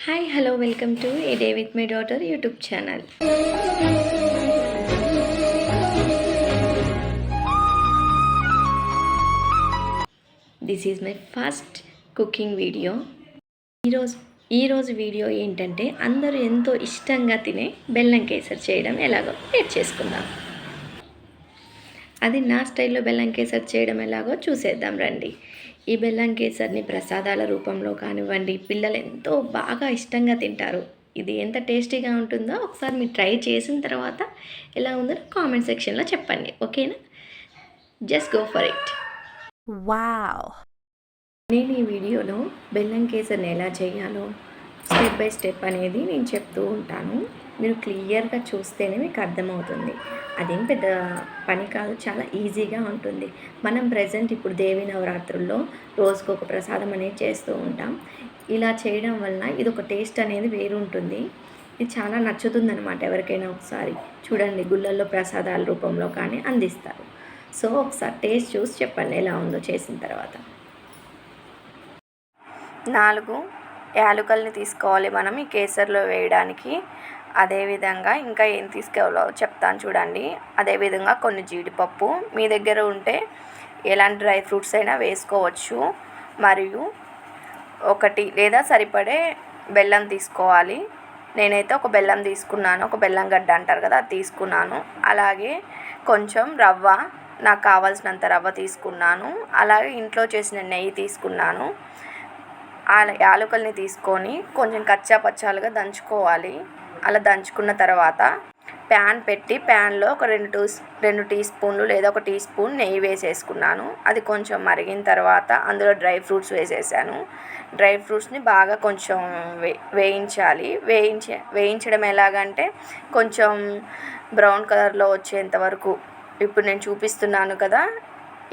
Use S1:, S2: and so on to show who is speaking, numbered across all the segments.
S1: Hi hello welcome to a day with my daughter YouTube channel this is my first cooking video ఈరోజు ఈరోజు video ఏంటంటే అందరూ ఎంతో ఇష్టంగా తినే బెల్లం కేసరి చేయడం ఎలాగో నేర్చేసుకుందాం అది నా స్టైల్లో బెల్లం కేసరి చేయడం ఎలాగో చూసేద్దాం రండి. ఈ బెల్లం కేసరిని ప్రసాదాల రూపంలో కానివ్వండి పిల్లలు ఎంతో బాగా ఇష్టంగా తింటారు. ఇది ఎంత టేస్టీగా ఉంటుందో ఒకసారి మీరు ట్రై చేసిన తర్వాత ఎలా ఉందో కామెంట్ సెక్షన్లో చెప్పండి. ఓకేనా? Just go for it.
S2: Wow.
S1: నేను ఈ వీడియోలో బెల్లం కేసరిని ఎలా చేయాలో స్టెప్ బై స్టెప్ అనేది నేను చెప్తూ ఉంటాను. మీరు క్లియర్గా చూస్తేనే మీకు అర్థమవుతుంది. అదేం పెద్ద పని కాదు చాలా ఈజీగా ఉంటుంది. మనం ప్రజెంట్ ఇప్పుడు దేవి నవరాత్రుల్లో రోజుకు ఒక ప్రసాదం అనేది చేస్తూ ఉంటాం. ఇలా చేయడం వలన ఇది ఒక టేస్ట్ అనేది వేరు ఉంటుంది ఇది చాలా నచ్చుతుంది అనమాట ఎవరికైనా ఒకసారి. చూడండి గుళ్ళల్లో ప్రసాదాల రూపంలో కానీ అందిస్తారు. సో ఒకసారి టేస్ట్ చూసి చెప్పండి ఎలా ఉందో చేసిన తర్వాత. నాలుగు యాలకుల్ని తీసుకోవాలి మనం ఈ కేసర్లో వేయడానికి. అదేవిధంగా ఇంకా ఏం తీసుకోవాలో చెప్తాను చూడండి. అదేవిధంగా కొన్ని జీడిపప్పు మీ దగ్గర ఉంటే ఎలాంటి డ్రై ఫ్రూట్స్ అయినా వేసుకోవచ్చు. మరియు ఒకటి లేదా సరిపడే బెల్లం తీసుకోవాలి. నేనైతే ఒక బెల్లం తీసుకున్నాను. ఒక బెల్లం గడ్డ అంటారు కదా అది తీసుకున్నాను. అలాగే కొంచెం రవ్వ నాకు కావాల్సినంత రవ్వ తీసుకున్నాను. అలాగే ఇంట్లో చేసిన నెయ్యి తీసుకున్నాను. ఆ యాలకుల్ని తీసుకొని కొంచెం కచ్చా పచ్చాలుగా దంచుకోవాలి. అలా దంచుకున్న తర్వాత ప్యాన్ పెట్టి ప్యాన్లో ఒక రెండు టూ రెండు టీ స్పూన్లు లేదా ఒక టీ స్పూన్ నెయ్యి వేసేసుకున్నాను. అది కొంచెం మరిగిన తర్వాత అందులో డ్రై ఫ్రూట్స్ వేసేసాను. డ్రై ఫ్రూట్స్ని బాగా కొంచెం వే వేయించాలి. వేయించే వేయించడం ఎలాగంటే కొంచెం బ్రౌన్ కలర్లో వచ్చేంత వరకు ఇప్పుడు నేను చూపిస్తున్నాను కదా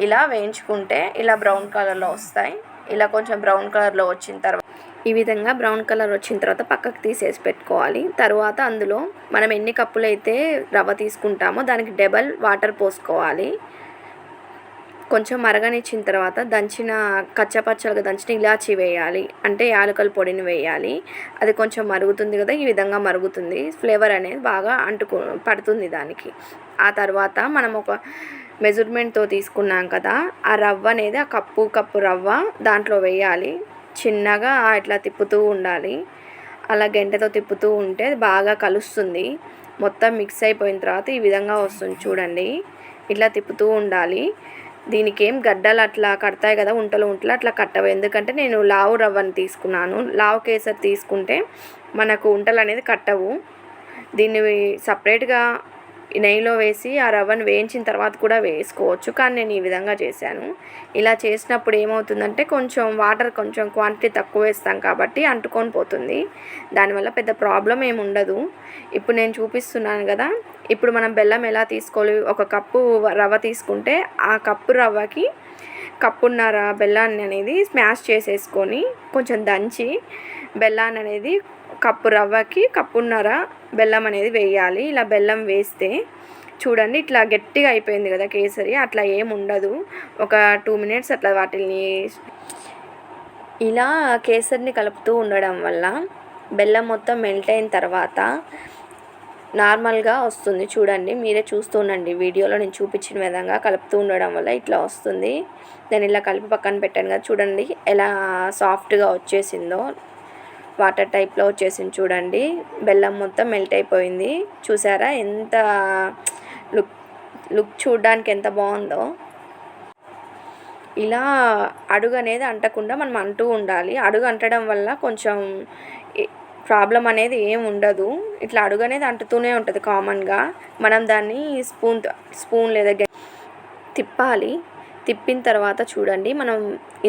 S1: ఇలా వేయించుకుంటే ఇలా బ్రౌన్ కలర్లో వస్తాయి. ఇలా కొంచెం బ్రౌన్ కలర్లో వచ్చిన తర్వాత ఈ విధంగా బ్రౌన్ కలర్ వచ్చిన తర్వాత పక్కకు తీసేసి పెట్టుకోవాలి. తర్వాత అందులో మనం ఎన్ని కప్పులు అయితే రవ్వ తీసుకుంటామో దానికి డబల్ వాటర్ పోసుకోవాలి. కొంచెం మరగనిచ్చిన తర్వాత దంచిన కచ్చపచ్చలుగా దంచిన ఇలాచి వేయాలి. అంటే యాలకల పొడిని వేయాలి. అది కొంచెం మరుగుతుంది కదా ఈ విధంగా మరుగుతుంది. ఫ్లేవర్ అనేది బాగా అంటుకు పడుతుంది దానికి. ఆ తర్వాత మనం ఒక మెజర్మెంట్తో తీసుకున్నాం కదా ఆ రవ్వ అనేది ఆ కప్పు కప్పు రవ్వ దాంట్లో వేయాలి. చిన్నగా ఇట్లా తిప్పుతూ ఉండాలి. అలా గంటతో తిప్పుతూ ఉంటే బాగా కలుస్తుంది. మొత్తం మిక్స్ అయిపోయిన తర్వాత ఈ విధంగా వస్తుంది చూడండి. ఇట్లా తిప్పుతూ ఉండాలి. దీనికి ఏం గడ్డలు అట్లా కడతాయి కదా ఉంటలు ఉంటలు అట్లా కట్టవు. ఎందుకంటే నేను లావు రవ్వని తీసుకున్నాను. లావు కేసరి తీసుకుంటే మనకు ఉంటలు అనేది కట్టవు. దీన్ని సపరేట్గా నెయ్యిలో వేసి ఆ రవ్వను వేయించిన తర్వాత కూడా వేసుకోవచ్చు. కానీ నేను ఈ విధంగా చేశాను. ఇలా చేసినప్పుడు ఏమవుతుందంటే కొంచెం వాటర్ కొంచెం క్వాంటిటీ తక్కువ వేస్తాం కాబట్టి అంటుకొని పోతుంది. దానివల్ల పెద్ద ప్రాబ్లం ఏమి ఉండదు. ఇప్పుడు నేను చూపిస్తున్నాను కదా ఇప్పుడు మనం బెల్లం ఎలా తీసుకోవాలి? ఒక కప్పు రవ్వ తీసుకుంటే ఆ కప్పు రవ్వకి కప్పున్నర బెల్లాన్ని అనేది స్మాష్ చేసేసుకొని కొంచెం దంచి బెల్లాన్ని అనేది కప్పు రవ్వకి కప్పున్నర బెల్లం అనేది వేయాలి. ఇలా బెల్లం వేస్తే చూడండి ఇట్లా గట్టిగా అయిపోయింది కదా కేసరి అట్లా ఏం ఉండదు. ఒక టూ మినిట్స్ అట్లా వాటిని ఇలా కేసరిని కలుపుతూ ఉండడం వల్ల బెల్లం మొత్తం మెల్ట్ అయిన తర్వాత నార్మల్గా వస్తుంది. చూడండి మీరే చూస్తూ ఉండండి. వీడియోలో నేను చూపించిన విధంగా కలుపుతూ ఉండడం వల్ల ఇట్లా వస్తుంది. నేను ఇలా కలిపి పక్కన పెట్టాను కదా చూడండి ఎలా సాఫ్ట్గా వచ్చేసిందో. వాటర్ టైప్లో వచ్చేసింది చూడండి. బెల్లం మొత్తం మెల్ట్ అయిపోయింది. చూసారా ఎంత లుక్ లుక్ చూడడానికి ఎంత బాగుందో. ఇలా అడుగు అనేది అంటకుండా మనం అంటూ ఉండాలి. అడుగు అంటడం వల్ల కొంచెం ప్రాబ్లం అనేది ఏం ఉండదు. ఇట్లా అడుగు అనేది అంటుతూనే ఉంటుంది కామన్గా మనం దాన్ని స్పూన్ స్పూన్ లేదా తిప్పాలి. తిప్పిన తర్వాత చూడండి మనం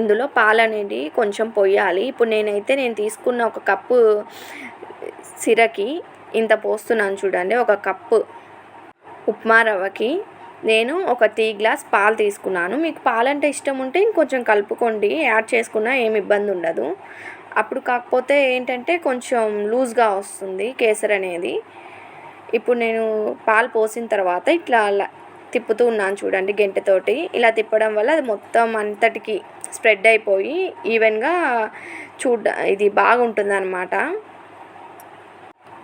S1: ఇందులో పాలు అనేది కొంచెం పొయ్యాలి ఇప్పుడు నేనైతే నేను తీసుకున్న ఒక కప్పు సిరకి ఇంత పోస్తున్నాను చూడండి ఒక కప్పు ఉప్మా రవ్వకి. నేను ఒక టీ గ్లాస్ పాలు తీసుకున్నాను. మీకు పాలంటే ఇష్టం ఉంటే ఇంకొంచెం కలుపుకోండి యాడ్ చేసుకున్నా ఏమి ఇబ్బంది ఉండదు. అప్పుడు కాకపోతే ఏంటంటే కొంచెం లూజ్గా వస్తుంది కేసర్ అనేది ఇప్పుడు నేను పాలు పోసిన తర్వాత ఇట్లా తిప్పుతూ ఉన్నాను చూడండి గెంటెతోటి. ఇలా తిప్పడం వల్ల అది మొత్తం అంతటికి స్ప్రెడ్ అయిపోయి ఈవెన్గా చూడ ఇది బాగుంటుంది అనమాట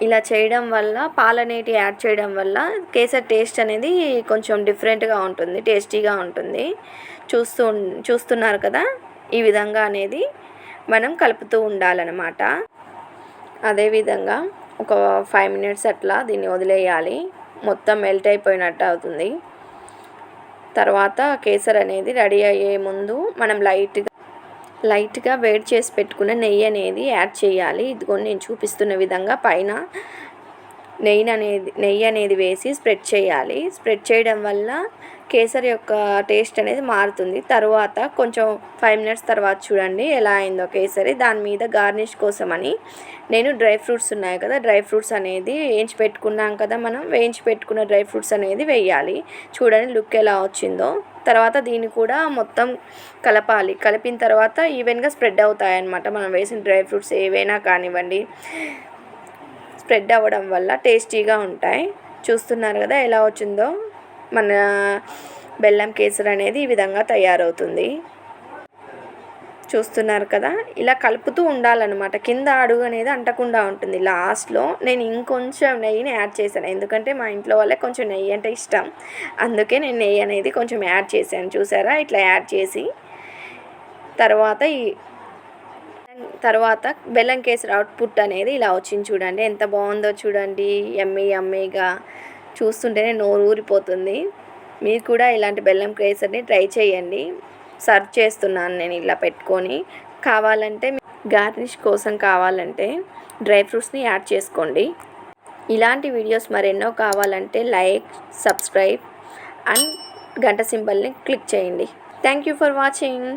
S1: ఇలా చేయడం వల్ల పాలనేటి యాడ్ చేయడం వల్ల కేసర్ టేస్ట్ అనేది కొంచెం డిఫరెంట్గా ఉంటుంది టేస్టీగా ఉంటుంది. చూస్తూ చూస్తున్నారు కదా? ఈ విధంగా అనేది మనం కలుపుతూ ఉండాలన్నమాట. అదేవిధంగా ఒక ఫైవ్ మినిట్స్ అట్లా దీన్ని వదిలేయాలి. మొత్తం మెల్ట్ అయిపోయినట్టు అవుతుంది. తర్వాత కేసర్ అనేది రెడీ అయ్యే ముందు మనం లైట్గా లైట్గా వేడి చేసి పెట్టుకున్న నెయ్యి అనేది యాడ్ చేయాలి. ఇదిగో నేను చూపిస్తున్న విధంగా పైన నెయ్యి అనేది నెయ్యి అనేది వేసి స్ప్రెడ్ చేయాలి. స్ప్రెడ్ చేయడం వల్ల కేసరి యొక్క టేస్ట్ అనేది మారుతుంది. తర్వాత కొంచెం ఫైవ్ మినిట్స్ తర్వాత చూడండి ఎలా అయిందో కేసరి. దాని మీద గార్నిష్ కోసమని నేను డ్రై ఫ్రూట్స్ ఉన్నాయి కదా డ్రై ఫ్రూట్స్ అనేది వేయించి పెట్టుకున్నాం కదా మనం వేయించి పెట్టుకున్న డ్రై ఫ్రూట్స్ అనేది వేయాలి. చూడండి లుక్ ఎలా వచ్చిందో. తర్వాత దీన్ని కూడా మొత్తం కలపాలి. కలిపిన తర్వాత ఈవెన్గా స్ప్రెడ్ అవుతాయి అన్నమాట మనం వేసిన డ్రై ఫ్రూట్స్ ఏవైనా కానివ్వండి స్ప్రెడ్ అవ్వడం వల్ల టేస్టీగా ఉంటాయి. చూస్తున్నారు కదా ఎలా వచ్చిందో? మన బెల్లం కేసరి అనేది ఈ విధంగా తయారవుతుంది. చూస్తున్నారు కదా? ఇలా కలుపుతూ ఉండాలన్నమాట. కింద అడుగు అనేది అంటకుండా ఉంటుంది. లాస్ట్లో నేను ఇంకొంచెం నెయ్యిని యాడ్ చేశాను. ఎందుకంటే మా ఇంట్లో వాళ్ళే కొంచెం నెయ్యి అంటే ఇష్టం. అందుకే నేను నెయ్యి అనేది కొంచెం యాడ్ చేశాను. చూసారా? ఇట్లా యాడ్ చేసి తర్వాత ఈ తర్వాత బెల్లం కేసరి అవుట్పుట్ అనేది ఇలా వచ్చింది చూడండి. ఎంత బాగుందో చూడండి. ఎమ్మీ ఎమ్మీగా చూస్తుంటేనే నోరు ఊరిపోతుంది. మీరు కూడా ఇలాంటి బెల్లం కేసరిని ట్రై చేయండి. సర్వ్ చేస్తున్నాను నేను ఇలా పెట్టుకొని. కావాలంటే గార్నిష్ కోసం కావాలంటే డ్రై ఫ్రూట్స్ని యాడ్ చేసుకోండి. ఇలాంటి వీడియోస్ మరెన్నో కావాలంటే లైక్ సబ్స్క్రైబ్ అండ్ గంట సింబల్ని క్లిక్ చేయండి. Thank you for watching.